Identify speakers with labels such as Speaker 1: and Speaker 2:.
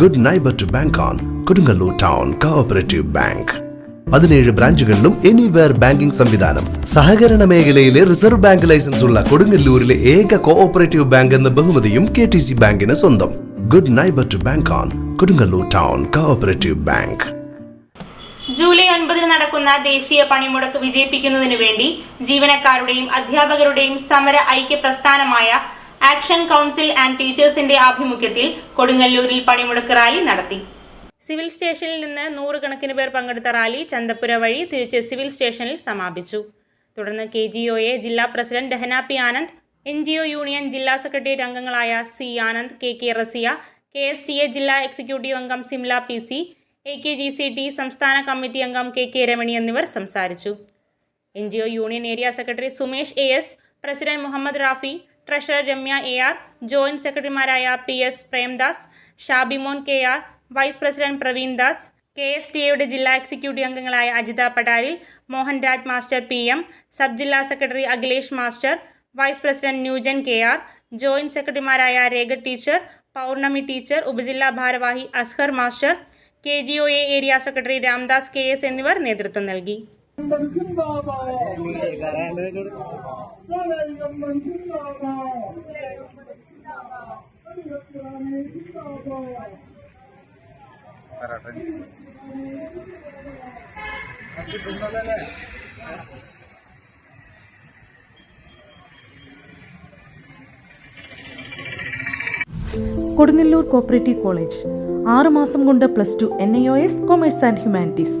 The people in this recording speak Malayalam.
Speaker 1: Good neighbour to bank on Kodungallur town cooperative bank പതിനേഴ് ബ്രാഞ്ചുകളിലും എനിവെയർ ബാങ്കിംഗ് സംവിധാനം സഹകരണ മേഖലയിലെ റിസർവ് ബാങ്ക് ലൈസൻസ് ഉള്ള കൊടുങ്ങല്ലൂരിലെ ഏക കോഓപ്പറേറ്റീവ് ബാങ്ക് എന്ന ബഹുമതിയും കെ ടി സി ബാങ്കിന് സ്വന്തം good neighbour to bank on Kodungallur town cooperative bank
Speaker 2: July ഒൻപതിന് നടക്കുന്ന ദേശീയ പണിമുടക്ക് വിജയിപ്പിക്കുന്നതിനു വേണ്ടി ജീവനക്കാരുടെയും അധ്യാപകരുടെയും സമര ഐക്യ പ്രസ്ഥാനമായ ആക്ഷൻ കൗൺസിൽ ആൻഡ് ടീച്ചേഴ്സിന്റെ ആഭിമുഖ്യത്തിൽ കൊടുങ്ങല്ലൂരിൽ പണിമുടക്ക് റാലി നടത്തി സിവിൽ സ്റ്റേഷനിൽ നിന്ന് നൂറുകണക്കിന് പേർ പങ്കെടുത്ത റാലി ചന്തപ്പുര വഴി തിരിച്ച് സിവിൽ സ്റ്റേഷനിൽ സമാപിച്ചു തുടർന്ന് കെ ജി എ ജില്ലാ president ഡഹന P Anand N G O union ജില്ലാ സെക്രട്ടേറിയറ്റ് അംഗങ്ങളായ C Anand K K Rasiya K S T A ജില്ലാ എക്സിക്യൂട്ടീവ് അംഗം Simla P C A K G C T സംസ്ഥാന കമ്മിറ്റി അംഗം കെ കെ രമണി എന്നിവർ സംസാരിച്ചു N G O union area secretary Sumesh A S president Muhammad Rafi treasurer Ramya A R joint സെക്രട്ടറിമാരായ P S Premdas Shabimon K R vice president Praveen Das K S T എയുടെ ജില്ലാ എക്സിക്യൂട്ടീവ് അംഗങ്ങളായ അജിത പടാരിൽ Mohanraj master P M sub ജില്ലാ secretary Akhilesh master vice president ന്യൂജൻ കെ ആർ ജോയിന്റ് സെക്രട്ടറിമാരായ രേഖ ടീച്ചർ പൗർണമി ടീച്ചർ ഉപജില്ലാ ഭാരവാഹി Azhar master K G O A area secretary Ramdas K S എന്നിവർ നേതൃത്വം നൽകി
Speaker 3: കൊടുങ്ങല്ലൂർ കോപ്പറേറ്റീവ് കോളേജ് മാസം കൊണ്ട് plus two N I O S commerce and humanities